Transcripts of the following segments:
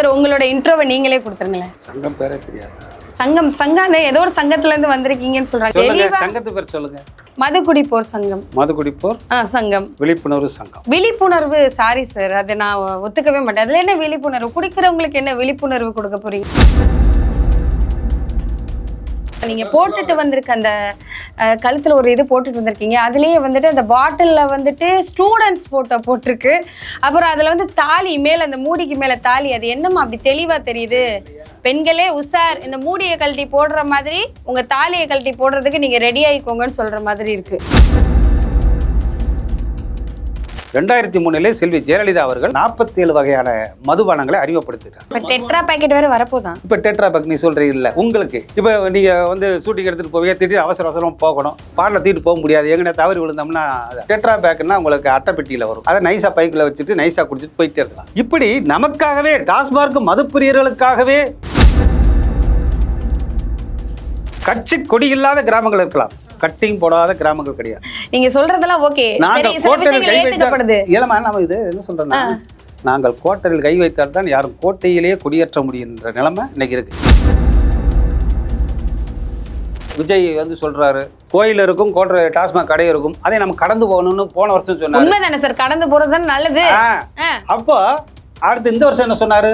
Sir உங்களோட இன்ட்ரோவை நீங்களே கொடுத்துருங்களேன். சங்கம் பேரே தெரியாது? சங்கம் சங்கம் ஏதோ ஒரு சங்கத்துல இருந்து வந்திருக்கீங்கன்னு சொல்றாங்க. சங்கத்து பேர் சொல்லுங்க. மதுக்குடி போர் சங்கம். மதுகுடிப்போர் ஆ சங்கம். விழிப்புணர்வு சங்கம். விழிப்புணர்வு சாரி சார் அதை நான் ஒத்துக்கவே மாட்டேன். அதுல என்ன விழிப்புணர்வு? குடிக்கிறவங்களுக்கு என்ன விழிப்புணர்வு கொடுக்க போறீங்க? நீங்க போட்டுட்டு வந்திருக்க அந்த கழுத்துல ஒரு இது போட்டுட்டு வந்திருக்கீங்க. அதுலயே வந்துட்டு அந்த பாட்டில்ல வந்துட்டு ஸ்டூடெண்ட்ஸ் போட்டோ போட்டிருக்கு. அப்புறம் அதுல வந்து தாலி மேல அந்த மூடிக்கு மேல தாலி அது என்னம்மா அப்படி தெளிவா தெரியுது? பெண்களே உஷார். இந்த மூடியை கழட்டி போடுற மாதிரி உங்க தாலியை கழட்டி போடுறதுக்கு நீங்க ரெடி ஆயிக்கோங்கன்னு சொல்ற மாதிரி இருக்கு. ரெண்டாயிரத்தி மூணுல செல்வி ஜெயலலிதா அவர்கள் நாற்பத்தி ஏழு வகையான மதுபானங்களை அறிமுகப்படுத்திட்டாங்க டெட்ரா பாக்கெட் வேற வரப்போதான் இப்போ டெட்ரா பேக் நீ சொல்றீங்கல்ல உங்களுக்கு. இப்போ நீங்க வந்து ஷூட்டிங் எடுத்துட்டு போவீங்க திடீர்னு அவசர அவசரமா போகணும் பாட்டில் தூக்கிட்டு போக முடியாது எங்கன தவறி விழுந்தோம்னா டெட்ரா பேக்னா உங்களுக்கு அட்டை பெட்டியில வரும். அதை நைஸா பைக்கில் வச்சுட்டு நைஸா குடிச்சிட்டு போயிட்டே இருக்கலாம். இப்படி நமக்காகவே டாஸ்மார்க் மதுப்பிரியர்களுக்காகவே கட்சி கொடி இல்லாத கிராமங்கள் இருக்கலாம். கட்டிங் போடாத கிராமங்கள் கிடையாது. நீங்க சொல்றதெல்லாம் ஓகே நாங்கள் கோட்டையில் கை ஏத்துக்கப்படுது. வைத்தால் ஏலமா நம்ம இது என்ன சொல்றேன்னா நாங்கள் கோட்டையில் கை வைத்தால் தான் யாரும் கோட்டையிலேயே குடியேற்ற முடியுன்ற நிலைமை இன்னைக்கு இருக்கு. விஜய் வந்து சொல்றாரு கோயில் இருக்கும் கோட்டை டாஸ்மாக் கடை இருக்கும். அதை நம்ம கடந்து போகணும்னு போன வருஷம் சொன்னாரு. உண்மைதானே சார் கடந்து போறது நல்லது. அப்போ அடுத்து இந்த வருஷம் என்ன சொன்னாரு.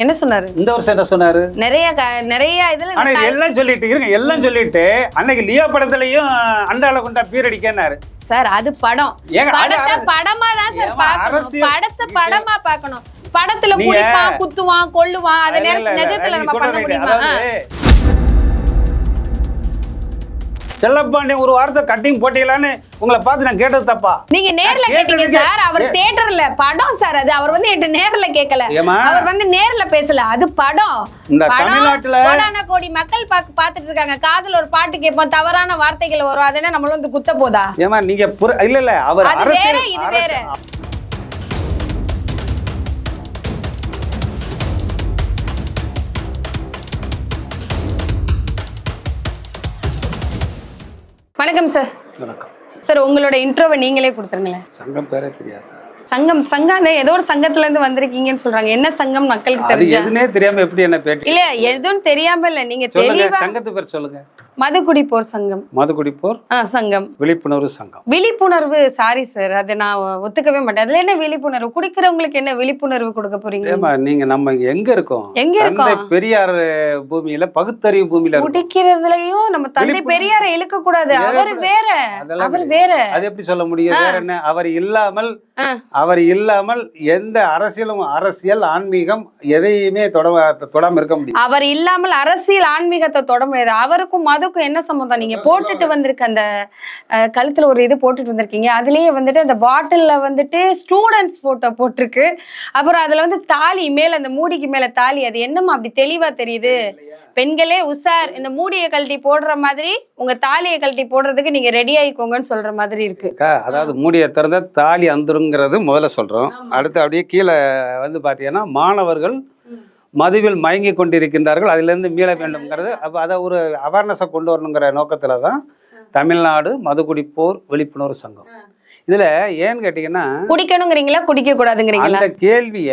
என்ன சொன்னாரு? இந்த வருஷம் என்ன சொன்னாரு? நிறைய நிறைய இதுல ஆனா எல்லாம் சொல்லிட்டு இருங்க எல்லாம் சொல்லிட்டு அன்னைக்கு லியோ படத்துலயும் அண்டால கொண்டா பீரடிக்கன்னாரு சார் அது படம். படத்தை படமா தான் சார் பார்க்கணும். படத்தை படமா பார்க்கணும். படத்துல குடிப்பான் குத்துவான் கொல்லுவான் அத நேரத்துல நிஜத்துல நம்ம பண்ண முடியுமா? செல்லப்பாண்டியன் ஒரு வாரத்தை கட்டிங் போட்டீங்களான்னு உங்களை பார்த்து நான் கேட்டது தப்பா. நீங்க நேர்ல கேட்டீங்க சார். அவர் தியேட்டர்ல படம் சார் அது. அவர் வந்து என்கிட்ட நேர்ல கேட்கல? அவர் வந்து நேர்ல பேசல. அது படம். இந்த தமிழ்நாட்டுல- கோடான கோடி மக்கள் பாக்க பாத்துட்டு இருக்காங்க. காதுல ஒரு பாட்டு கேட்போம். தவறான வார்த்தைகள் வரும். அது என்ன? நம்மள வந்து குத்த போதா? ஏமா நீங்க இல்ல இல்ல. அவர் அரசியல் இது வேற. வணக்கம் சார் வணக்கம். சார் உங்களோட இன்ட்ரோவை நீங்களே கொடுத்துருங்களேன். சங்கம் பேரே தெரியாது? சங்கம் சங்கம் ஏதோ ஒரு சங்கத்துல இருந்து வந்திருக்கீங்கன்னு சொல்றாங்க. என்ன சங்கம் மக்களுக்கு தெரிஞ்சா? எதுனே தெரியாம எப்படி என்ன பேட்டி இல்ல எதுவும் தெரியாம இல்ல. நீங்க சொல்லுங்க தெளிவா சங்கத்து பேர் சொல்லுங்க. மதுக்குடி போர் சங்கம். மதுகுடிப்போர் சங்கம். விழிப்புணர்வு சங்கம். விழிப்புணர்வு சாரி சார் அதை நான் ஒத்துக்கவே மாட்டேன். அதுல என்ன விழிப்புணர்வு? குடிக்கிறவங்களுக்கு என்ன விழிப்புணர்வு கொடுக்க போறீங்க? நீங்க நம்ம எங்க இருக்கோம்? எங்க இருக்கோம்? பெரியார் பூமியில பகுத்தறிவு பூமியில குடிக்கிறதுலயும் நம்ம தந்தை. பெரியாரை இழுக்க கூடாது அவர்? வேற. அவர். வேற. அது எப்படி சொல்ல முடியும்? வேற என்ன? அவர் இல்லாமல். அவர் இல்லாமல் எந்த அரசியலும் அரசியல் ஆன்மீகம் எதையுமே தொட தொடாம இருக்க முடியும் அவர் இல்லாமல் அரசியல் ஆன்மீகத்தை தொட முடியாது. அவருக்கும் மதுக்கும் என்ன சம்பந்தம்? நீங்க போட்டுட்டு வந்திருக்க அந்த கழுத்துல ஒரு இது போட்டுட்டு வந்திருக்கீங்க. அதுலயே வந்துட்டு அந்த பாட்டில்ல வந்துட்டு ஸ்டூடெண்ட்ஸ் போட்டோ போட்டிருக்கு. அப்புறம் அதுல வந்து தாலி மேல அந்த மூடிக்கு மேல தாலி அது என்னம்மா அப்படி தெளிவா தெரியுது? பெண்களே உஷார். இந்த மூடியை கழட்டி போடுற மாதிரி உங்க தாலியை கழட்டி போடுறதுக்கு நீங்க ரெடி ஆயிக்கோங்கன்னு சொல்ற மாதிரி இருக்கு. அதாவது மூடியை திறந்தா தாலி அந்துருங்கிறது முதல்ல சொல்றோம். அடுத்து அப்படியே கீழே வந்து பாத்தீங்கன்னா மாணவர்கள் மதுவில் மயங்கி கொண்டிருக்கின்றார்கள். அதிலிருந்து மீள வேண்டும்ங்கிறது. அப்போ அதை ஒரு அவேர்னஸை கொண்டு வரணுங்கிற நோக்கத்துல தான் தமிழ்நாடு மதுகுடிப்போர் விழிப்புணர்வு சங்கம். இதுல ஏன்னு கேட்டீங்கன்னா குடிக்கணுங்கிறீங்களா குடிக்க கூடாதுங்கிறீங்களா அந்த கேள்விய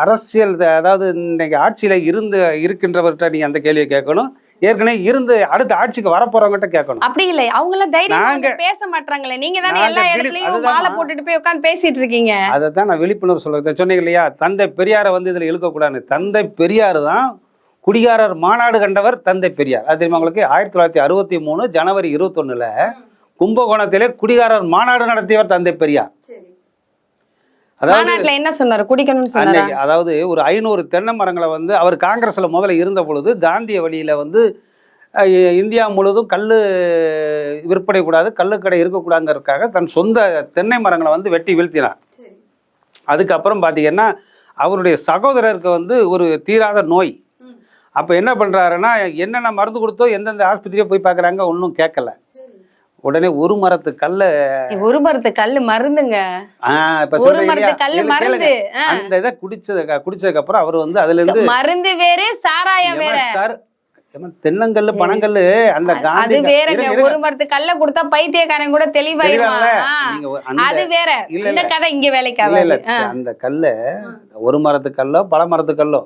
அரசியல் அதாவது இன்னைக்கு ஆட்சியில இருந்து இருக்கின்றவர்கிட்ட நீங்க அந்த கேள்வியை கேட்கணும். ஏற்கனவே இருந்து அடுத்த ஆட்சிக்கு வரப்போறவங்ககிட்ட கேட்கணும். அப்படி இல்லை. அவங்க எல்லாம் தைரியமா பேச மாட்டாங்களே நீங்க தானே எல்லா இடத்துலயும் மாலை. போட்டுட்டு போய் உட்கார்ந்து பேசிட்டு இருக்கீங்க. அதை தான் நான் விழிப்புணர்வு சொல்றது சொன்னீங்க இல்லையா? தந்தை பெரியாரை வந்து இதில் இழுக்கக்கூடாது தந்தை பெரியார் தான் குடிகாரர் மாநாடு கண்டவர் தந்தை பெரியார். அது தெரியுமா உங்களுக்கு? ஆயிரத்தி தொள்ளாயிரத்தி அறுபத்தி மூணு ஜனவரி இருபத்தொன்னுல கும்பகோணத்திலே குடிகாரர் மாநாடு நடத்தியவர் தந்தை பெரியார். மாநாட்டுல என்ன சொன்னாரு? குடிக்கணும்னு சொன்னாரா? அதாவது ஒரு ஐநூறு தென்னை மரங்களை வந்து அவர் காங்கிரஸ்ல முதல்ல இருந்த பொழுது காந்திய வழியில வந்து இந்தியா முழுவதும் கல் விற்பனை கூடாது கள்ளுக்கடை இருக்கக்கூடாதுங்கிறதுக்காக தன் சொந்த தென்னை மரங்களை வந்து வெட்டி வீழ்த்தினார். அதுக்கப்புறம் பார்த்தீங்கன்னா அவருடைய சகோதரருக்கு வந்து ஒரு தீராத நோய். அப்போ என்ன பண்ணுறாருன்னா என்னென்ன மருந்து கொடுத்தோ எந்தெந்த ஆஸ்பத்திரியை போய் பார்க்குறாங்க ஒன்றும் கேட்கல உடனே ஒரு மரத்து கல்ல ஒரு மரத்து கல்லு மருந்துங்க. ஒரு மரத்து? கல்லு மருந்து. அந்த இதை குடிச்சதுக்கு குடிச்சதுக்கு அப்புறம் அவர் வந்து அதுல இருந்து மருந்து வேறு சாராயம் வேற. சார் தென்னங்கல்லு பனங்கல்லு அந்த காந்தி இருங்க. ஒரு மரத்து கல்ல கொடுத்தா பைத்தியக்காரன் கூட தெளிவாயிருவான் அது வேற. இந்த. கதை இங்க வேலைக்கு இல்ல. அந்த கல்ல ஒரு மரத்து கல்லோ பல மரத்து கல்லோ.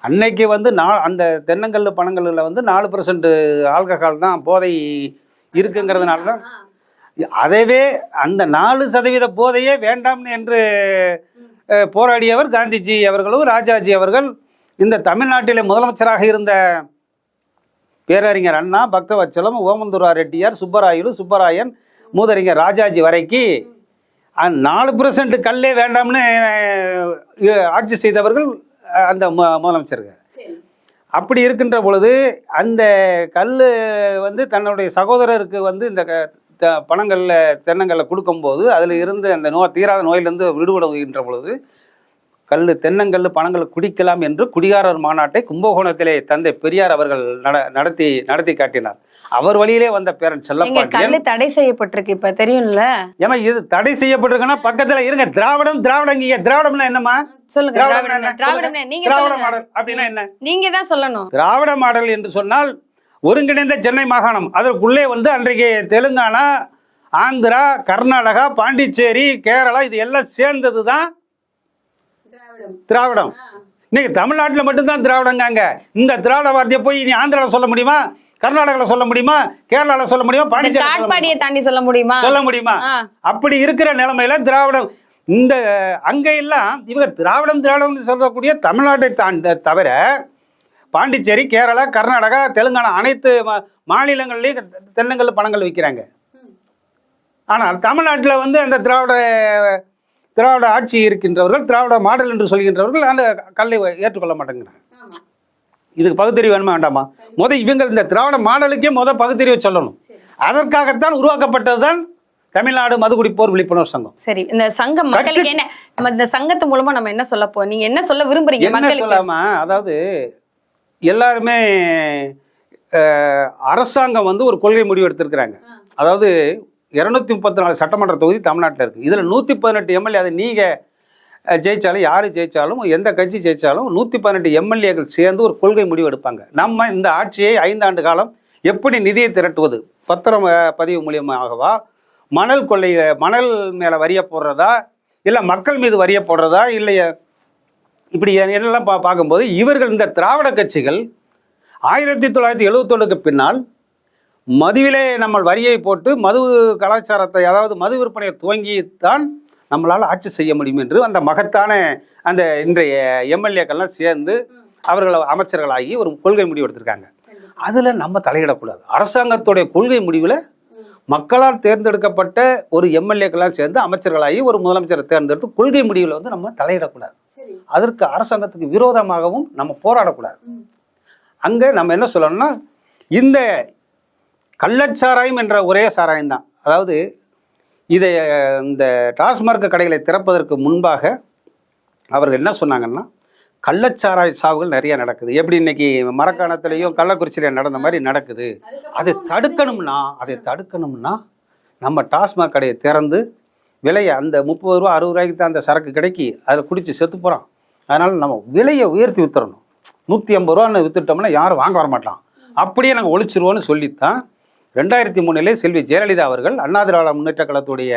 அன்னைக்கு வந்து நா- அந்த தென்னங்கல்லு பனங்கல்லுல வந்து நாலு பர்சன்ட் ஆல்கஹால் தான் போதை இருக்குங்கிறதுனால தான் அதவே அந்த நாலு சதவீத போதையே வேண்டாம் என்று போராடியவர் காந்திஜி அவர்களும் ராஜாஜி அவர்கள் இந்த தமிழ்நாட்டிலே முதலமைச்சராக இருந்த பேரறிஞர் அண்ணா பக்தவச்சலம் ஓமந்துரா ரெட்டியார் சுப்பராயலு சுப்பராயன் மூதறிஞர் ராஜாஜி வரைக்கு நாலு பர்சன்ட் கல்லே வேண்டாம்னு ஆட்சி செய்தவர்கள் அந்த முதலமைச்சர்கள். அப்படி இருக்கின்ற பொழுது அந்த கல் வந்து தன்னுடைய சகோதரருக்கு வந்து இந்த க- த- பணங்கள்ல தென்னங்கல்ல கொடுக்கும்போது அதில் இருந்து அந்த நோய் தீராத நோயிலிருந்து விடுபடுகின்ற பொழுது கல் தென்னங்கல் பணங்கள் குடிக்கலாம் என்று குடிகாரர் மாநாட்டை கும்பகோணத்திலே தந்தை பெரியார் அவர்கள் நட நடத்தி நடத்தி காட்டினார். அவர் வழியிலே வந்த பேரன் செல்லப்பாண்டியன். தடை செய்யப்பட்டிருக்கு இப்ப தெரியும்ல? ஏமா இது தடை செய்யப்பட்டிருக்குன்னா பக்கத்துல இருங்க. திராவிடம் திராவிடம்னா திராவிடம் திராவிடம் என்ன? திராவிடம் சொல்லுங்க. நீங்க திராவிட மாடல் அப்படின்னா என்ன? நீங்க தான் சொல்லணும். திராவிட மாடல் என்று சொன்னால் ஒருங்கிணைந்த சென்னை மாகாணம். அதற்குள்ளே வந்து அன்றைக்கு தெலுங்கானா ஆந்திரா கர்நாடகா பாண்டிச்சேரி கேரளா இது எல்லாம் சேர்ந்தது தான் திராவிடம். இன்னைக்கு தமிழ்நாட்டில் மட்டும்தான் திராவிடங்காங்க. இந்த திராவிட வார்த்தையை போய் நீ ஆந்திராவில் சொல்ல முடியுமா? கர்நாடகாவில் சொல்ல முடியுமா? கேரளாவில் சொல்ல முடியுமா? பாண்டிச்சேரி தாண்டி சொல்ல முடியுமா? சொல்ல முடியுமா. அப்படி இருக்கிற நிலைமையில திராவிடம் இந்த அங்க எல்லாம் இவங்க திராவிடம் திராவிடம் சொல்லக்கூடிய தமிழ்நாட்டை தாண்ட தவிர பாண்டிச்சேரி கேரளா கர்நாடகா தெலுங்கானா அனைத்து மாநிலங்கள்லயும் தென்னங்கல் பணங்கள் விற்கிறாங்க. ஆனால் தமிழ்நாட்டில் வந்து அந்த திராவிட திராவிட ஆட்சி இருக்கின்றவர்கள் திராவிட மாடல் என்று சொல்கின்றவர்கள் அந்த கல்லை ஏற்றுக்கொள்ள மாட்டேங்கிறாங்க. இதுக்கு பகுத்தறிவு வேணுமா வேண்டாமா? முத இவங்க இந்த திராவிட மாடலுக்கே முத பகுத்தறிவை சொல்லணும். அதற்காகத்தான் உருவாக்கப்பட்டது தான் தமிழ்நாடு மதுகுடிப்போர் விழிப்புணர்வு சங்கம். சரி இந்த சங்கம் மக்களுக்கு என்ன நம்ம இந்த சங்கத்து மூலமா நம்ம என்ன சொல்ல போ நீங்க என்ன சொல்ல விரும்புறீங்க என்ன சொல்லாமா அதாவது எல்லாருமே அரசாங்கம் வந்து ஒரு கொள்கை முடிவு எடுத்திருக்கிறாங்க. அதாவது இரநூத்தி முப்பத்தி நாலு சட்டமன்ற தொகுதி தமிழ்நாட்டில் இருக்குது இதில் நூற்றி பதினெட்டு எம்எல்ஏ அதை நீங்கள் ஜெயித்தாலும் யார் ஜெயித்தாலும் எந்த கட்சி ஜெயித்தாலும் நூற்றி பதினெட்டு எம்எல்ஏக்கள் சேர்ந்து ஒரு கொள்கை முடிவு எடுப்பாங்க. நம்ம இந்த ஆட்சியை ஐந்தாண்டு காலம் எப்படி நிதியை திரட்டுவது? பத்திரம் பதிவு மூலியமாகவா? மணல் கொள்ளை மணல் மேலே வரிய போடுறதா? இல்லை மக்கள் மீது வரிய போடுறதா? இல்லையா? இப்படி என்னெல்லாம் பா பார்க்கும்போது இவர்கள் இந்த திராவிட கட்சிகள் ஆயிரத்தி தொள்ளாயிரத்தி எழுவத்தொன்னுக்கு பின்னால் மதுவிலே நம்ம வரியை போட்டு மது கலாச்சாரத்தை அதாவது மது விற்பனையை துவங்கி தான் நம்மளால் ஆட்சி செய்ய முடியும் என்று அந்த மகத்தான அந்த இன்றைய எம்எல்ஏக்கள்லாம் சேர்ந்து அவர்கள் அமைச்சர்களாகி ஒரு கொள்கை முடிவு எடுத்திருக்காங்க. அதில் நம்ம தலையிடக்கூடாது. அரசாங்கத்துடைய கொள்கை முடிவில் மக்களால் தேர்ந்தெடுக்கப்பட்ட ஒரு எம்எல்ஏக்கெல்லாம் சேர்ந்து அமைச்சர்களாகி ஒரு முதலமைச்சரை தேர்ந்தெடுத்து கொள்கை முடிவில் வந்து நம்ம தலையிடக்கூடாது. அதற்கு அரசாங்கத்துக்கு விரோதமாகவும் நம்ம போராடக்கூடாது. அங்கே நம்ம என்ன சொல்லணும்னா இந்த கள்ளச்சாராயம் என்ற ஒரே சாராயம் தான் அதாவது இதை இந்த டாஸ்மார்க் கடைகளை திறப்பதற்கு முன்பாக அவர்கள் என்ன சொன்னாங்கன்னா கள்ளச்சாராய சாவுகள் நிறைய நடக்குது. எப்படி இன்னைக்கு மரக்காணத்துலேயும் கள்ளக்குறிச்சியில நடந்த மாதிரி நடக்குது? அதை தடுக்கணும்னா அதை தடுக்கணும்னா நம்ம டாஸ்மாக் கடையை திறந்து விலையை அந்த முப்பது ரூபா அறுபது ரூபாய்க்கு தான் அந்த சரக்கு கிடைக்கி அதில் குடிச்சு செத்து போகிறான் அதனால் நம்ம விலையை உயர்த்தி வித்துறணும். நூற்றி ஐம்பது ரூபான்னு வித்துட்டோம்னா யாரும் வாங்க வர மாட்டான். அப்படியே நாங்கள் ஒழிச்சிருவோன்னு சொல்லித்தான் ரெண்டாயிரத்தி மூணிலே செல்வி ஜெயலலிதா அவர்கள் அண்ணா திராவிட முன்னேற்ற கழகத்துடைய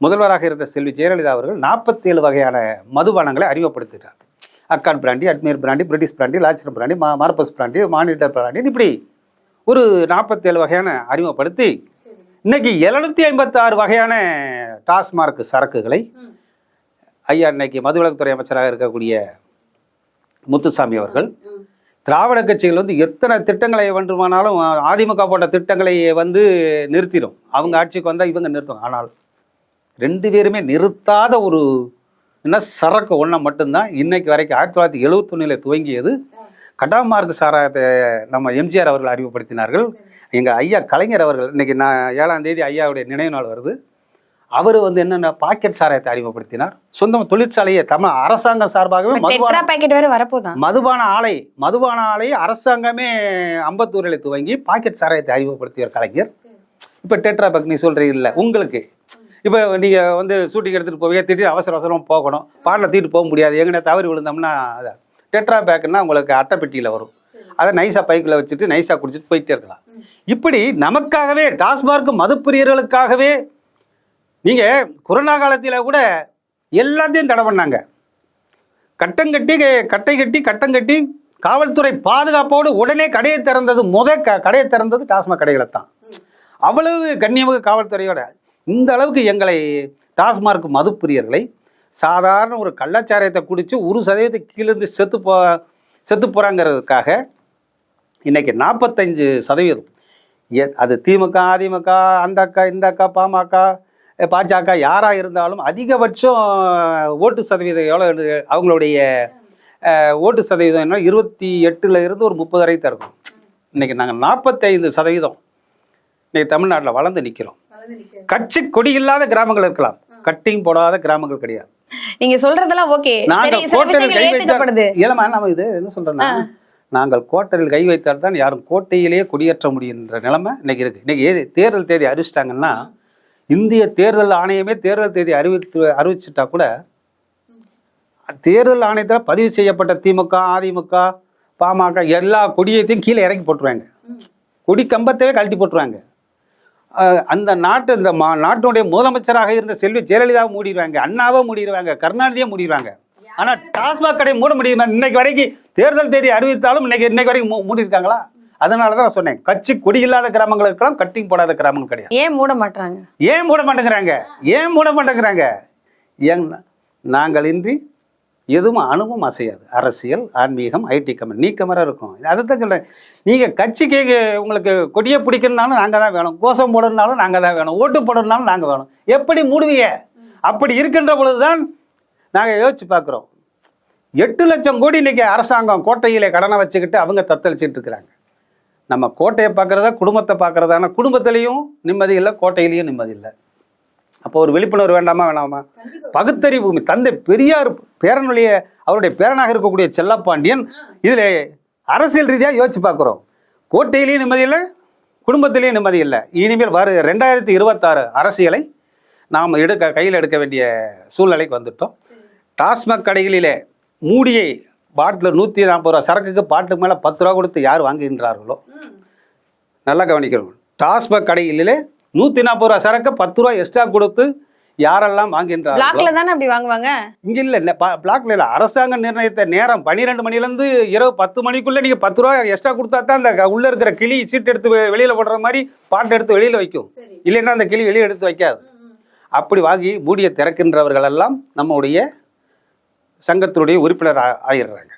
முதல்வராக இருந்த செல்வி ஜெயலலிதா அவர்கள் நாற்பத்தேழு வகையான மதுபானங்களை அறிமுகப்படுத்திட்டார் அக்கான் பிராண்டி அட்மீர் பிராண்டி பிரிட்டிஷ் பிராண்டி லாச்சர் பிராண்டி மா மார்பஸ் பிராண்டி மானிட்டர் பிராண்டி இப்படி ஒரு நாற்பத்தேழு வகையான அறிமுகப்படுத்தி இன்னைக்கு எழுநூத்தி ஐம்பத்தி ஆறு வகையான டாஸ்மார்க் சரக்குகளை ஐயா இன்னைக்கு மதுவிலக்குத்துறை அமைச்சராக இருக்கக்கூடிய முத்துசாமி அவர்கள் திராவிட கட்சிகள் வந்து எத்தனை திட்டங்களை வேண்டுமானாலும் அதிமுக போட்ட திட்டங்களை வந்து நிறுத்திடும். அவங்க ஆட்சிக்கு வந்தால் இவங்க நிறுத்தும் ஆனால் ரெண்டு பேருமே நிறுத்தாத ஒரு என்ன சரக்கு ஒன்றை மட்டும்தான் இன்னைக்கு வரைக்கும் ஆயிரத்தி தொள்ளாயிரத்தி எழுபத்தொன்னில் துவங்கியது. கடாமார்க் சாராயத்தை நம்ம எம்ஜிஆர் அவர்கள் அறிமுகப்படுத்தினார்கள். எங்கள் ஐயா கலைஞர் அவர்கள் இன்னைக்கு நான் ஏழாம் தேதி ஐயாவுடைய நினைவு நாள் வருது. அவர் வந்து என்னென்ன பாக்கெட் சாராயத்தை அறிமுகப்படுத்தினார்? சொந்தம் தொழிற்சாலையை தமிழ் அரசாங்கம் சார்பாகவே மதுபான பாக்கெட் வேற வரப்போதான் மதுபான ஆலை மதுபான ஆலையை அரசாங்கமே அம்பத்தூரில் துவங்கி பாக்கெட் சாராயத்தை அறிமுகப்படுத்திய கலைஞர். இப்போ டெட்ரா பேக் நீ சொல்றீங்கல்ல உங்களுக்கு. இப்போ நீங்கள் வந்து ஷூட்டிங் எடுத்துகிட்டு போவீங்க திடீர்னு அவசர அவசரமாக போகணும் பாட்டில் தூக்கிட்டு போக முடியாது எங்கன்னா தவறி விழுந்தோம்னா அது. டெட்ரா பேக்குன்னா உங்களுக்கு அட்டைப்பெட்டியில் வரும். அதை நைஸாக பைக்கில் வச்சுட்டு நைஸாக குடிச்சிட்டு போயிட்டே இருக்கலாம். இப்படி நமக்காகவே டாஸ்மார்க் மதுப்பிரியர்களுக்காகவே நீங்கள் கொரோனா காலத்தில் கூட எல்லாத்தையும் தடை பண்ணாங்க. கட்டம் கட்டி கட்டை கட்டி கட்டம் கட்டி காவல்துறை பாதுகாப்போடு உடனே கடையை திறந்தது முத க கடையை திறந்தது டாஸ்மாக் கடைகளை தான். அவ்வளவு கண்ணியமிகு காவல்துறையோட இந்த அளவுக்கு எங்களை டாஸ்மார்க் மதுப்பிரியர்களை சாதாரண ஒரு கள்ளச்சாரியத்தை குடித்து ஒரு சதவீதத்துக்கு கீழேருந்து செத்து போ செத்து போகிறாங்கிறதுக்காக இன்னைக்கு நாற்பத்தஞ்சு சதவீதம். எ- அது திமுக அதிமுக அந்த அக்கா இந்த அக்கா பாமக பாஜக யாராக இருந்தாலும் அதிகபட்சம் ஓட்டு சதவீதம் எவ்வளோ அவங்களுடைய ஓட்டு சதவீதம் என்ன இருபத்தி எட்டுல இருந்து ஒரு முப்பது வரைக்கும் தான் இருக்கும். இன்னைக்கு நாங்கள் நாற்பத்தைந்து சதவீதம் இன்னைக்கு தமிழ்நாட்டில் வளர்ந்து நிற்கிறோம் கட்சி கொடி இல்லாத கிராமங்கள் இருக்கலாம். கட்டிங் போடாத கிராமங்கள் கிடையாது. நீங்க சொல்றதெல்லாம் ஓகே. நாங்கள் கோட்டையில் கை வைத்தால் இல்லைம்மா நம்ம இது என்ன சொல்றேன்னா நாங்கள் கோட்டையில் கை வைத்தால் தான் யாரும் கோட்டையிலேயே குடியேற்ற முடியுன்ற நிலைமை இன்னைக்கு இருக்கு. இன்னைக்கு தேர்தல் தேதி அறிவிச்சிட்டாங்கன்னா இந்திய தேர்தல் ஆணையமே தேர்தல் தேதி அறிவித்து அறிவிச்சிட்டா கூட தேர்தல் ஆணையத்தில் பதிவு செய்யப்பட்ட திமுக அதிமுக பாமக எல்லா கொடியத்தையும் கீழே இறக்கி போட்டுருவாங்க. கொடி கம்பத்தவே கழட்டி போட்டுருவாங்க. அந்த நாட்டு இந்த மா நாட்டினுடைய முதலமைச்சராக இருந்த செல்வி ஜெயலலிதாவை மூடிடுவாங்க அண்ணாவை மூடிடுவாங்க கருணாநிதியை மூடிடுவாங்க. ஆனால் டாஸ்மாக் கடை மூட முடியுமா? இன்னைக்கு வரைக்கும் தேர்தல் தேதி அறிவித்தாலும் இன்னைக்கு இன்னைக்கு வரைக்கும் மூடிருக்காங்களா அதனால தான் நான் சொன்னேன். கட்சி கொடி இல்லாத கிராமங்களுக்கெல்லாம் கட்டிங் போடாத கிராமங்கள் கிடையாது. ஏன் மூட மாட்டாங்க ஏன் மூட மாட்டேங்கிறாங்க? ஏன் மூட மாட்டேங்கிறாங்க? ஏன் நாங்கள் இன்றி எதுவும் அணுவும் அசையாது. அரசியல் ஆன்மீகம் ஐடி கம்பெனி நீக்கமரம் இருக்கும். அதை தான் சொல்கிறேன் நீங்கள் கட்சிக்கு உங்களுக்கு கொடியை பிடிக்கணுனாலும் நாங்கள் தான் வேணும். கோஷம் போடணுனாலும் நாங்கள் தான் வேணும். ஓட்டு போடணுனாலும் நாங்கள் வேணும். எப்படி மூடுவீங்க? அப்படி இருக்கின்ற பொழுது தான் நாங்கள் யோசிச்சு பார்க்குறோம். எட்டு லட்சம் கோடி இன்னைக்கு அரசாங்கம் கோட்டையிலே கடனை வச்சுக்கிட்டு அவங்க தத்தளிச்சிட்டு இருக்கிறாங்க. நம்ம கோட்டையை பார்க்குறதா குடும்பத்தை பார்க்குறதான குடும்பத்திலையும் நிம்மதி இல்லை கோட்டையிலையும் நிம்மதி இல்லை. அப்போ ஒரு விழிப்புணர்வு வேண்டாமா வேணாமா? பகுத்தறிவு பூமி. தந்தை பெரியார் பேரனுடைய அவருடைய பேரனாக இருக்கக்கூடிய செல்லப்பாண்டியன் இதில் அரசியல் ரீதியாக யோசிச்சு பார்க்குறோம். கோட்டையிலையும் நிம்மதி இல்லை குடும்பத்திலையும் நிம்மதி இல்லை. இனிமேல் வரு ரெண்டாயிரத்தி இருபத்தாறு அரசியலை நாம் எடுக்க கையில் எடுக்க வேண்டிய சூழ்நிலைக்கு வந்துட்டோம். டாஸ்மாக் கடைகளிலே மூடியை பாட்டில் நூற்றி நாற்பது ரூபா சரக்குக்கு பாட்டுக்கு மேலே பத்து ரூபா கொடுத்து யார் வாங்குகின்றார்களோ? நல்லா கவனிக்கணும். டாஸ்மாக் கடைகளிலே நூற்றி நாற்பது ரூபா சரக்கு பத்து ரூபா எக்ஸ்ட்ரா கொடுத்து யாரெல்லாம் வாங்குகின்றார்களோ? பிளாக்ல தானே அப்படி வாங்குவாங்க? இங்க இல்ல பிளாக்ல இல்ல. அரசாங்கம் நிர்ணயித்த நேரம் பன்னிரெண்டு மணில இருந்து இரவு பத்து மணிக்குள்ள நீங்க பத்து ரூபா எக்ஸ்ட்ரா கொடுத்தா தான் அந்த உள்ள இருக்கிற கிளி சீட் எடுத்து வெளியில போடுற மாதிரி பாட்டை எடுத்து வெளியில வைக்கும். இல்லைன்னா அந்த கிளி வெளியே எடுத்து வைக்காது. அப்படி வாங்கி மூடிய திறக்கின்றவர்கள் எல்லாம் நம்முடைய சங்கத்தினுடைய உறுப்பினர் ஆயிடுறாங்க.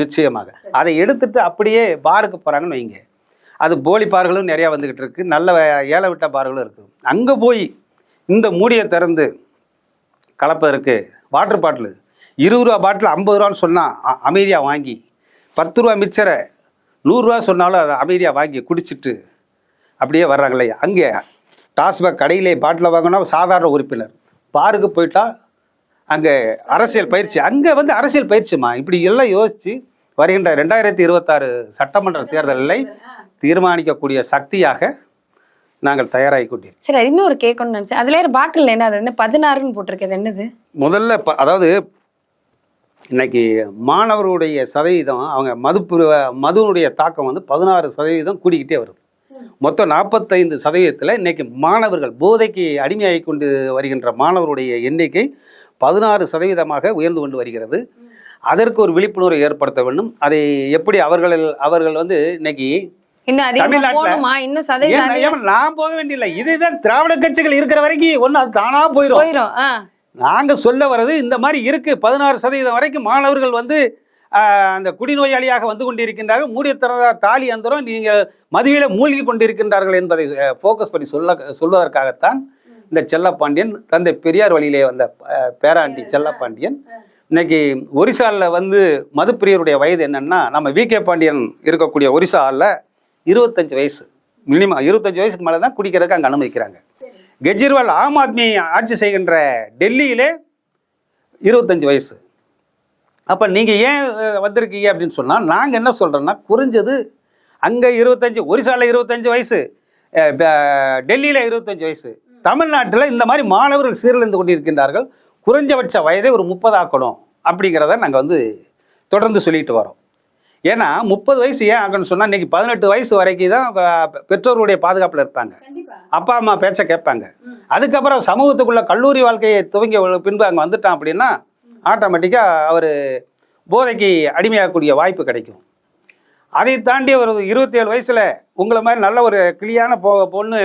நிச்சயமாக. அதை எடுத்துட்டு அப்படியே பாருக்கு போறாங்கன்னு வைங்க. அது போலி பார்களும் நிறையா வந்துகிட்டு இருக்கு. நல்ல ஏழை விட்ட பார்களும் இருக்கு. அங்கே போய் இந்த மூடியை திறந்து கலப்பை இருக்கு வாட்டர் பாட்டில். இருபது ரூபா பாட்டில் ஐம்பது ரூபான்னு சொன்னால் அமைதியாக வாங்கி பத்து ரூபா மிச்சரை நூறுரூவா சொன்னாலும் அதை அமைதியாக வாங்கி குடிச்சிட்டு அப்படியே வர்றாங்களே அங்கே டாஸ்மாக் கடையிலே பாட்டில் வாங்கினா சாதாரண உறுப்பினர். பாருக்கு போயிட்டா அங்கே அரசியல் பயிற்சி அங்கே வந்து அரசியல் பயிற்சிமா இப்படி எல்லாம் யோசித்து வருகின்ற ரெண்டாயிரத்தி இருபத்தாறு சட்டமன்ற தேர்தலை தீர்மானிக்கக்கூடிய சக்தியாக நாங்கள் தயாராகி கொண்டிருக்கிறோம். சரி அது இன்னும் ஒரு கேட்கணும்னு நினைச்சேன். அதுல பாட்டில் என்ன அது என்ன பதினாறுன்னு போட்டிருக்கு அது என்னது? முதல்ல அதாவது இன்னைக்கு மாணவர்களுடைய சதவீதம் அவங்க மது மதுனுடைய தாக்கம் வந்து பதினாறு சதவீதம் கூடிக்கிட்டே வருது. மொத்தம் நாற்பத்தைந்து சதவீதத்தில் இன்னைக்கு மாணவர்கள் போதைக்கு அடிமையாகி கொண்டு வருகின்ற மாணவருடைய எண்ணிக்கை பதினாறு சதவீதமாக உயர்ந்து கொண்டு வருகிறது. அதற்கு ஒரு விழிப்புணர்வை ஏற்படுத்த வேண்டும். அதை எப்படி அவர்கள் அவர்கள் வந்து இன்னைக்கு நான் போக வேண்டியதில்லை. இதுதான் திராவிட கட்சிகள் இருக்கிற வரைக்கும் ஒன்று அது தானா போயிடும் நாங்க சொல்ல வர்றது இந்த மாதிரி இருக்கு. பதினாறு சதவீதம் வரைக்கும் மாணவர்கள் வந்து அந்த குடிநோயாளியாக வந்து கொண்டிருக்கின்றார்கள். மூடிய திறந்த தாலி அந்தரம் நீங்க மதுவில மூழ்கி கொண்டிருக்கின்றார்கள் என்பதை ஃபோக்கஸ் பண்ணி சொல்ல சொல்வதற்காகத்தான் இந்த செல்லப்பாண்டியன் தந்தை பெரியார் வழியிலே வந்த பேராண்டி செல்லப்பாண்டியன். இன்னைக்கு ஒரிசாலில் வந்து மதுப்பிரியருடைய வயது என்னன்னா நம்ம வி கே பாண்டியன் இருக்கக்கூடிய ஒரிசாவில் இருபத்தஞ்சு வயசு. மினிமம் இருபத்தஞ்சு வயசுக்கு மேலே தான் குடிக்கிறதுக்கு அங்கே அனுமதிக்கிறாங்க. கெஜ்ரிவால் ஆம் ஆத்மி ஆட்சி செய்கின்ற டெல்லியிலே இருபத்தஞ்சு வயசு. அப்போ நீங்கள் ஏன் வந்திருக்கீங்க அப்படின்னு சொன்னால் நாங்கள் என்ன சொல்கிறோன்னா குறைஞ்சது அங்கே இருபத்தஞ்சு ஒரிசாவில் இருபத்தஞ்சு வயசு டெல்லியில் இருபத்தஞ்சு வயசு. தமிழ்நாட்டில் இந்த மாதிரி மாணவர்கள் சீரழிந்து கொண்டிருக்கின்றார்கள். குறைஞ்சபட்ச வயதை ஒரு முப்பது ஆக்கணும் அப்படிங்கிறத நாங்கள் வந்து தொடர்ந்து சொல்லிட்டு வரோம். ஏன்னா முப்பது வயசு ஏன் ஆகணும்னு சொன்னா இன்னைக்கு பதினெட்டு வயசு வரைக்கும் தான் அஹ், பெற்றோருடைய பாதுகாப்புல இருப்பாங்க. அப்பா அம்மா பேச்ச கேட்பாங்க. அதுக்கப்புறம் சமூகத்துக்குள்ள கல்லூரி வாழ்க்கையை துவங்கி உள்ள பின்பு அங்கே வந்துட்டான் அப்படின்னா ஆட்டோமேட்டிக்காக அவர் போதைக்கு அடிமையாகக்கூடிய வாய்ப்பு கிடைக்கும். அதை தாண்டி ஒரு இருபத்தி ஏழு வயசுல உங்களை மாதிரி நல்ல ஒரு கிளியான பொ பொண்ணு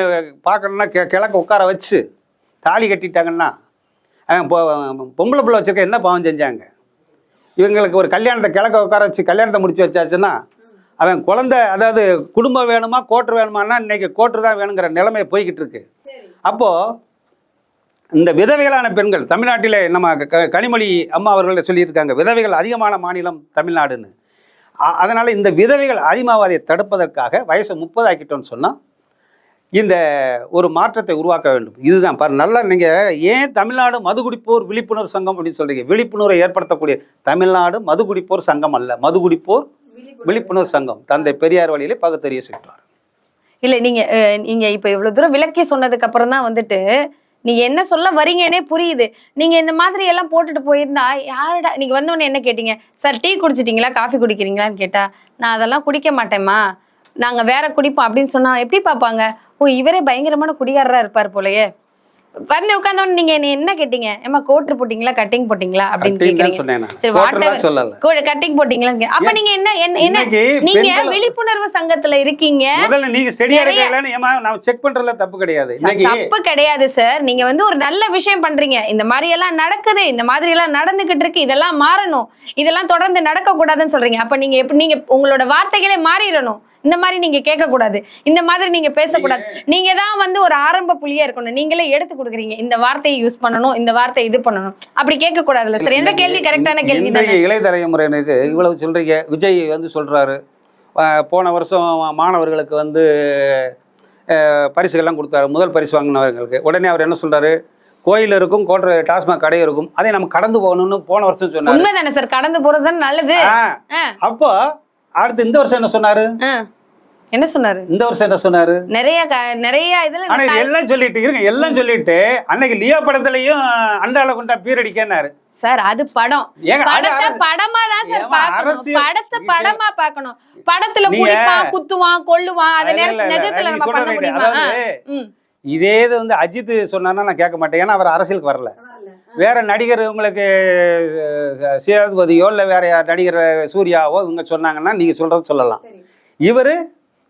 பார்க்கணுன்னா கெ கிழக்க உட்கார வச்சு தாலி கட்டிட்டாங்கன்னா பொம்பளை பிள்ளை வச்சிருக்க என்ன பாவம் செஞ்சாங்க? இவங்களுக்கு ஒரு கல்யாணத்தை கிழக்க உட்கார வச்சு கல்யாணத்தை முடிச்சு வச்சாச்சுன்னா அவன் குழந்தை அதாவது குடும்பம் வேணுமா கோட்ரு வேணுமான்னா இன்னைக்கு கோட்ரு தான் வேணுங்கிற நிலைமை போய்கிட்டு இருக்கு. அப்போ இந்த விதவைகளான பெண்கள் தமிழ்நாட்டிலே நம்ம க- கனிமொழி அம்மா அவர்கள் சொல்லியிருக்காங்க விதவைகள் அதிகமான மாநிலம் தமிழ்நாடுன்னு. அதனால இந்த விதவைகள் அதிகமாவதை தடுப்பதற்காக வயசை முப்பது ஆக்கிட்டோம்னு சொன்னா இந்த ஒரு மாற்றத்தை உருவாக்க வேண்டும். இதுதான் பாரு நல்லா நீங்க ஏன் தமிழ்நாடு மதுகுடிப்போர் விழிப்புணர்வு சங்கம் அப்படின்னு சொல்றீங்க? விழிப்புணர்வை ஏற்படுத்தக்கூடிய தமிழ்நாடு மதுகுடிப்போர் சங்கம் அல்ல. மதுகுடிப்போர் விழிப்புணர்வு சங்கம். தந்தை பெரியார் வழியிலே பகுத்தறிய செய்வார் இல்ல நீங்க அஹ், நீங்க இப்ப இவ்வளவு தூரம் விளக்கி சொன்னதுக்கு அப்புறம் தான் வந்துட்டு நீ என்ன சொல்ல வரீங்கன்னே புரியுது. நீங்க இந்த மாதிரி எல்லாம் போட்டுட்டு போயிருந்தா யாருடா நீங்க வந்தோடனே என்ன கேட்டீங்க? சார் டீ குடிச்சிட்டீங்களா? காஃபி குடிக்கிறீங்களான்னு கேட்டா நான் அதெல்லாம் குடிக்க மாட்டேம்மா. நாங்க வேற குடிப்போம். அப்படின்னு சொன்னா எப்படி பார்ப்பாங்க? ஓ இவரே பயங்கரமான குடிகாரரா இருப்பார் போலயே. வந்து உட்கார்ந்தோன்னு நீங்க என்ன கேட்டீங்க? ஏமா கோட்டு போட்டீங்களா? கட்டிங் போட்டீங்களா? அப்படின்னு கேக்குறீங்க கட்டிங் போட்டீங்களான்னு கே- அப்ப நீங்க என்ன என்ன நீங்க விழிப்புணர்வு சங்கத்துல இருக்கீங்க. நீங்க ஸ்டெடியா நான் செக் பண்றதுல தப்பு கிடையாது. தப்பு கிடையாது சார் நீங்க வந்து ஒரு நல்ல விஷயம் பண்றீங்க. இந்த மாதிரி எல்லாம் நடக்குது. இந்த மாதிரி எல்லாம் நடந்துகிட்டு இருக்கு. இதெல்லாம் மாறணும். இதெல்லாம் தொடர்ந்து நடக்க கூடாதுன்னு சொல்றீங்க. அப்ப நீங்க எப்படி நீங்க உங்களோட வார்த்தைகளே மாறிடணும். இந்த மாதிரி நீங்க கேட்க கூடாது இந்த மாதிரி நீங்க பேசக்கூடாது. நீங்க தான் வந்து ஒரு ஆரம்ப புள்ளியா இருக்கணும். நீங்களே எடுத்து கொடுக்குறீங்க. இந்த வார்த்தையை யூஸ் பண்ணணும் இந்த வார்த்தை இது பண்ணணும். அப்படி கேட்க கூடாதுல்ல சார். எந்த கேள்வி? கரெக்டான கேள்வி இளைய தலைமுறையினருக்கு இவ்வளவு சொல்றீங்க. விஜய் வந்து சொல்றாரு. போன வருஷம் மாணவர்களுக்கு வந்து பரிசுகள்லாம் கொடுத்தாரு. முதல் பரிசு வாங்கினவர்களுக்கு உடனே அவர் என்ன சொல்றாரு? கோயில் இருக்கும் கோட்டை டாஸ்மாக் கடை இருக்கும். அதை நம்ம கடந்து போகணும்னு போன வருஷம் சொன்னாரு. உண்மைதானே சார்? கடந்து போறது நல்லது. அப்போ அடுத்து இந்த வருஷம் என்ன சொன்னாரு. என்ன சொன்னாரு? இந்த வருஷம் என்ன சொன்னாரு? நிறைய நிறைய இதுல ஆனா எல்லாம் சொல்லிட்டு இருங்க எல்லாம் சொல்லிட்டு அன்னைக்கு லியோ படத்துலயும் அண்டால கொண்டா பீரடிக்கன்னாரு சார் அது படம். படத்தை படமா தான் சார் பார்க்கணும். படத்தை படமா பார்க்கணும். படத்துல குடிப்பான் குத்துவான் கொல்லுவான் அத நேரத்துல. நிஜத்துல நம்ம பண்ண முடியுமா. இதே இது வந்து அஜித் சொன்னார்னா நான் கேட்க மாட்டேன். ஏன்னா அவர் அரசியலுக்கு வரல. வேற நடிகர் உங்களுக்கு சேதுபதியோ இல்லை வேற நடிகர் சூர்யாவோ இவங்க சொன்னாங்கன்னா நீங்க சொல்றது சொல்லலாம். இவரு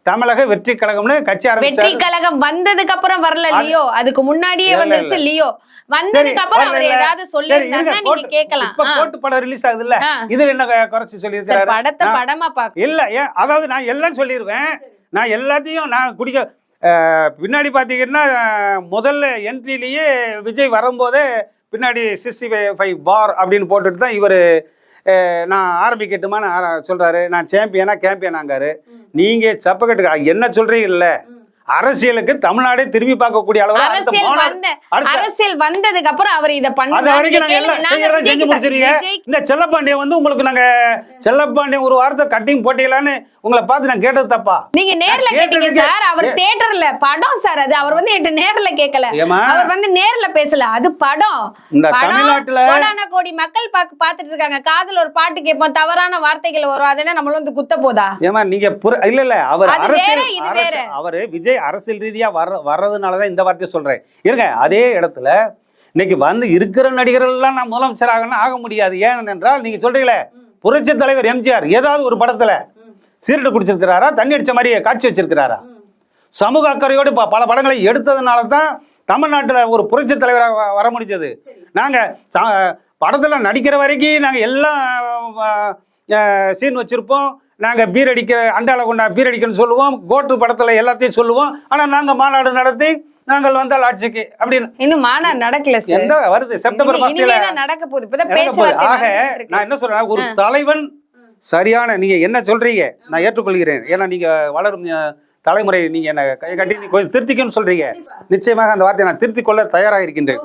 தமிழக வெற்றி கழகம்னு கட்சி வெற்றி ஆரம்பிச்சாரு கழகம் வந்ததுக்கு அப்புறம் வரல லியோ. அதுக்கு முன்னாடியே இல்ல, வந்துருச்சு இல்ல. லியோ. வந்ததுக்கு அப்புறம் அவர். ஏதாவது இருங்க, நீங்க கேட்கலாம். இப்ப ஆ. கோட்டு படம் ரிலீஸ் ஆகுதுல்ல? ஆ. இதுல என்ன குறைச்சு சார் சொல்லியிருக்கிறாரு படத்தை. படமா பார்க்கணும் இல்ல ஏன் அதாவது நான் எல்லாம் சொல்லிடுவேன் நான் எல்லாத்தையும் நான் குடிக்க பின்னாடி பார்த்தீங்கன்னா அஹ், முதல்ல என்ட்ரிலேயே விஜய் வரும்போதே பின்னாடி சிக்ஸ்டி ஃபைவ் பார் அப்படின்னு போட்டுட்டு தான் இவர் நான் ஆரம்பிக்கட்டுமான்னு ஆர- சொல்றாரு. நான் சாம்பியனா கேம்பியனாங்காரு நீங்க சப்பக்கட்டு என்ன சொல்றீங்கல்ல? அரசியலுக்கு தமிழ்நாடே திரும்பி பார்க்கக்கூடிய அடுத்த அரசியல் வந்ததுக்கு அப்புறம் அவர் இத அது பண்ணா வரைக்கும் நாங்க எல்லாம் செய்யறதா செஞ்சு முடிச்சிருக்கீங்க. இந்த செல்லப்பாண்டியன் வந்து உங்களுக்கு நாங்க செல்லப்பாண்டியன் ஒரு வாரத்தை கட்டிங் போட்டீங்களான்னு உங்களை பார்த்து நான் கேட்டது தப்பா? நீங்க நேர்ல கேட்டீங்க சார். அவர் தியேட்டர்ல படம் சார் அது. அவர் வந்து என்கிட்ட நேர்ல கேட்கல? அவர் வந்து நேர்ல பேசல. அது படம். இந்த தமிழ்நாட்டுல- கோடான கோடி மக்கள் பாக்கு பாத்துட்டு இருக்காங்க. காதுல ஒரு பாட்டு கேட்போம். தவறான வார்த்தைகள் வரும். அது என்ன நம்மள வந்து குத்த போதா? ஏமா நீங்க இல்ல இல்ல. அவர் அரசியல். அவரு விஜய் அரசியல் ரீதியாக வர வர்றதுனால தான் இந்த வார்த்தையை சொல்கிறேன் இருங்க அதே இடத்துல இன்னைக்கு வந்து இருக்கிற நடிகர்கள்லாம் நான் முதலமைச்சர் ஆகணும் ஆக முடியாது. ஏனென்றால் நீங்கள் சொல்கிறீங்களே புரட்சி தலைவர் எம்ஜிஆர் ஏதாவது ஒரு படத்தில் சீரட்டு குடிச்சிருக்கிறாரா தண்ணி அடிச்ச மாதிரி காட்சி வச்சிருக்கிறாரா? சமூக அக்கறையோடு ப- பல படங்களை எடுத்ததுனால தான் தமிழ்நாட்டில் ஒரு புரட்சி தலைவராக வர முடிஞ்சது. நாங்கள் படத்தில் நடிக்கிற வரைக்கும் நாங்கள் எல்லாம் சீன் வச்சுருப்போம். நாங்கள் பீர் அடிக்க அண்டால கொண்டா பீர் அடிக்கணும்னு சொல்லுவோம். கோட்டு படத்தில் எல்லாத்தையும் சொல்லுவோம். ஆனால் நாங்கள் மாநாடு நடத்தி நாங்கள் வந்தால் ஆட்சிக்கு அப்படின்னு. இன்னும் மாநாடு நடக்கல சார் எந்த வருது? செப்டம்பர் மாசத்துல நடக்க போகுது. ஆக. நான் என்ன சொல்றேன் ஒரு தலைவன் சரியான நீங்க என்ன சொல்றீங்க? நான் ஏற்றுக்கொள்கிறேன். ஏன்னா நீங்க வளரும் தலைமுறை நீங்க என்ன கை கட்டி நீ கொஞ்சம் திருத்திக்கணும்னு சொல்றீங்க. நிச்சயமாக அந்த வார்த்தையை நான் திருத்திக் கொள்ள தயாராக இருக்கின்றேன்.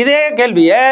இதே கேள்வியை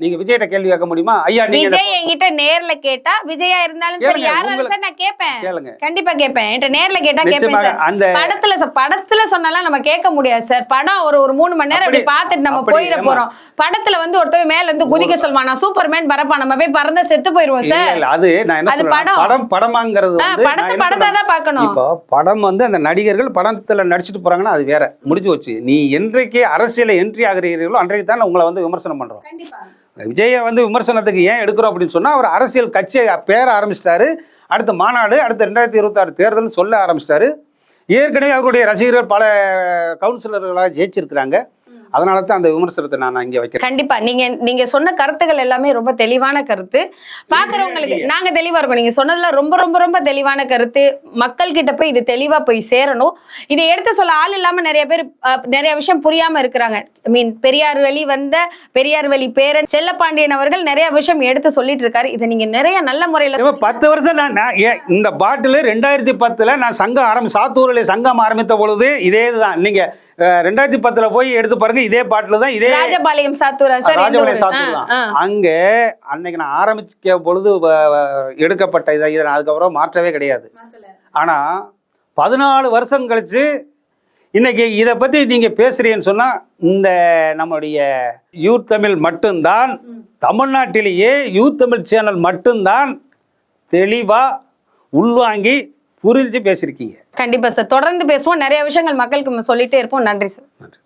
நீங்க விஜய்கிட்ட கேள்வி கேட்க முடியுமா? ஐயா நீங்க விஜய் என்கிட்ட நேர்ல கேட்டா விஜயா இருந்தாலும் சரி யாரா இருந்தாலும் நான் கேட்பேன் கேளுங்க. கண்டிப்பா கேட்பேன் என்கிட்ட நேர்ல கேட்டா கேட்பேன் சார். அந்த படத்துல படத்துல சொன்னாலாம் நம்ம கேட்க முடியாது சார். படம் ஒரு ஒரு மூணு மணி நேரம் அப்படி பார்த்துட்டு நம்ம போயிட? போறோம். படத்துல வந்து ஒருத்தவன் மேல இருந்து குதிக்க சொல்லுவான் நான் சூப்பர்மேன் பரப்பா நம்ம போய் பறந்தா செத்து போயிருவோம் சார். அது நான் என்ன சொல்றேன் படம். படம் படமாங்கிறது வந்து படத்தை படத்தை? தான் பார்க்கணும். இப்போ படம் வந்து அந்த நடிகர்கள் படத்துல நடிச்சிட்டு போறாங்கன்னா அது வேற. முடிஞ்சு வச்சு நீ என்றைக்கு அரசியல என்ட்ரி ஆகிறீர்களோ அன்றைக்கு தான் உங்களை வந்து விமர்சனம் பண்றோம். கண்டிப்பா. விஜயை வந்து விமர்சனத்துக்கு ஏன் எடுக்கிறோம் அப்படின்னு சொன்னால் அவர் அரசியல் கட்சியை பேர ஆரம்பிச்சிட்டாரு. அடுத்த மாநாடு அடுத்த ரெண்டாயிரத்தி இருபத்தாறு தேர்தல் சொல்ல ஆரம்பிச்சிட்டாரு. ஏற்கனவே அவருடைய ரசிகர்கள் பல கவுன்சிலர்களாக ஜெயிச்சிருக்கிறாங்க. அதனால தான் அந்த விமர்சனத்தை நான் இங்கே வைக்கிறேன். கண்டிப்பா. நீங்க நீங்க சொன்ன கருத்துக்கள் எல்லாமே ரொம்ப தெளிவான கருத்து. பாக்குறவங்களுக்கு நாங்க தெளிவா இருக்கோம். நீங்க சொன்னதுல ரொம்ப ரொம்ப ரொம்ப தெளிவான கருத்து. மக்கள் கிட்ட போய் இது தெளிவா போய் சேரணும். இதை எடுத்து சொல்ல ஆள் இல்லாம நிறைய பேர் நிறைய விஷயம் புரியாம இருக்கிறாங்க. ஐ மீன் பெரியார் வழி வந்த பெரியார் வழி பேரன் செல்லப்பாண்டியன் அவர்கள் நிறைய விஷயம் எடுத்து சொல்லிட்டு இருக்காரு. இதை நீங்க நிறைய நல்ல முறையில பத்து வருஷம் நான் நான் ஏன் இந்த பாட்டில் ரெண்டாயிரத்தி பத்தில் நான் சங்கம் ஆரம்பி சாத்தூரில் சங்கம் ஆரம்பித்த பொழுது இதே இதுதான் நீங்க ரெண்டாயிரத்தி பத்தில் போய் எடுத்து பாருங்க இதே பாட்டில் தான் இதே ராஜபாளையம் சாத்தூரா சார் ராஜபாளையம்? சாத்தூர் தான். அங்க அன்னைக்கு நான் ஆரம்பிக்க பொழுது எடுக்கப்பட்ட இதை இதை அதுக்கப்புறம் மாற்றவே கிடையாது ஆனா பதினாலு வருஷம் கழிச்சு இன்னைக்கு இதை பத்தி நீங்க பேசுறீங்கன்னு சொன்னா இந்த நம்முடைய யூத் தமிழ் மட்டும்தான் தமிழ்நாட்டிலேயே யூத் தமிழ் சேனல் மட்டும்தான் தெளிவா உள்வாங்கி புரிஞ்சு பேசியிருக்கீங்க. கண்டிப்பா சார். தொடர்ந்து பேசுவோம். நிறைய விஷயங்கள் மக்களுக்கு சொல்லிட்டே இருப்போம். நன்றி சார். நன்றி.